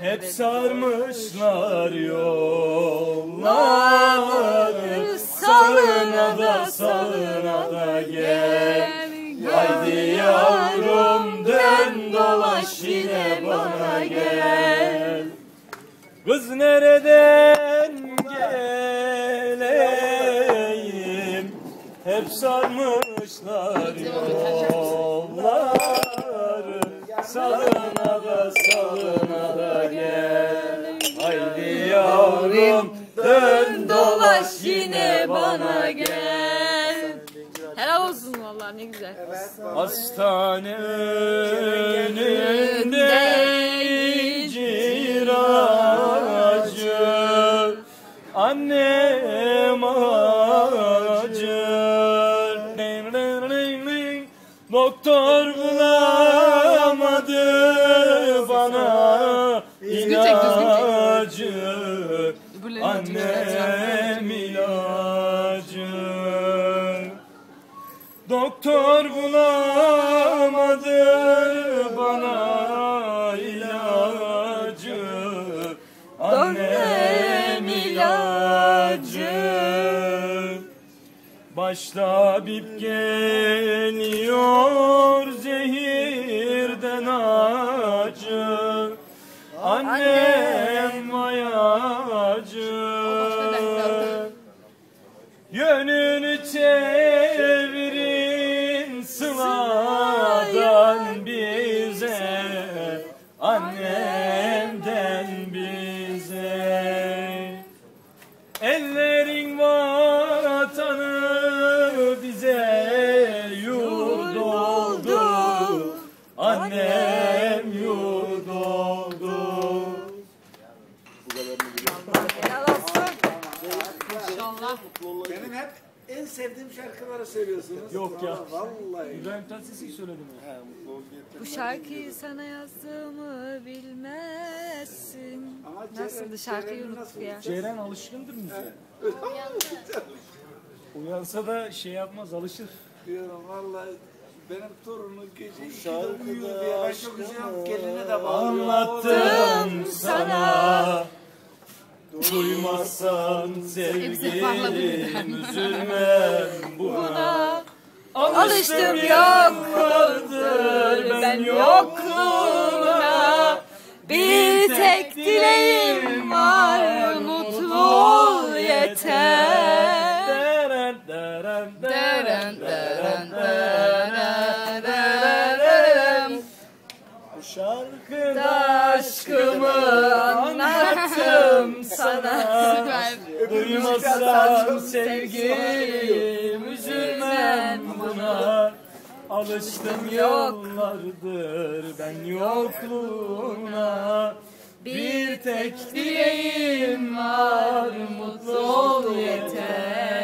Hep sarmışlar yolları. Salına da salına da gel. Haydi yavrum dön dolaş yine bana gel. Kız nereden geleyim? Hep sarmışlar yolları Salına da salına da gel. Haydi yavrum dön dolaş yine bana gel. Helal olsun vallahi ne güzel. Hastane önünde incir ağacı Annem ağacı Ring, ring, bulamadı bana çek, Annem ilacı. Doktor bulamadı bana ilacı. Annem ilacı. Başta bip geliyor zehirden Annem ayacı Yönünü çevirin sıladan bize Annemden bize. Ellerin Benim hep en sevdiğim şarkıları söylüyorsunuz. Yok ya. Vallahi. İbrahim Tatlıses'i söyledi mi? Bu şarkıyı sana yazdığımı bilmezsin. Ama Nasıldı şarkıyı nasıl ya. Ceren alışkındır müziğe. Uyansa da şey yapmaz alışır. Diyorum vallahi benim torunum gece ikide uyuyor diye ben çok üzülüyorum. Geline de bağırıyor. Anlattım sana Duymazsan sevgilim üzülmem buna. Alıştım yoklardır ben yokluğuna Bir tek dileğim var mutlu ol yeter. Deren, deren, deren, deren. Bu şarkıda aşkımı anlattım sana. Duymazsan sevgilim üzülmem buna. Alıştım yollardır ben yokluğuna. Bir tek dileğim var mutlu ol yeter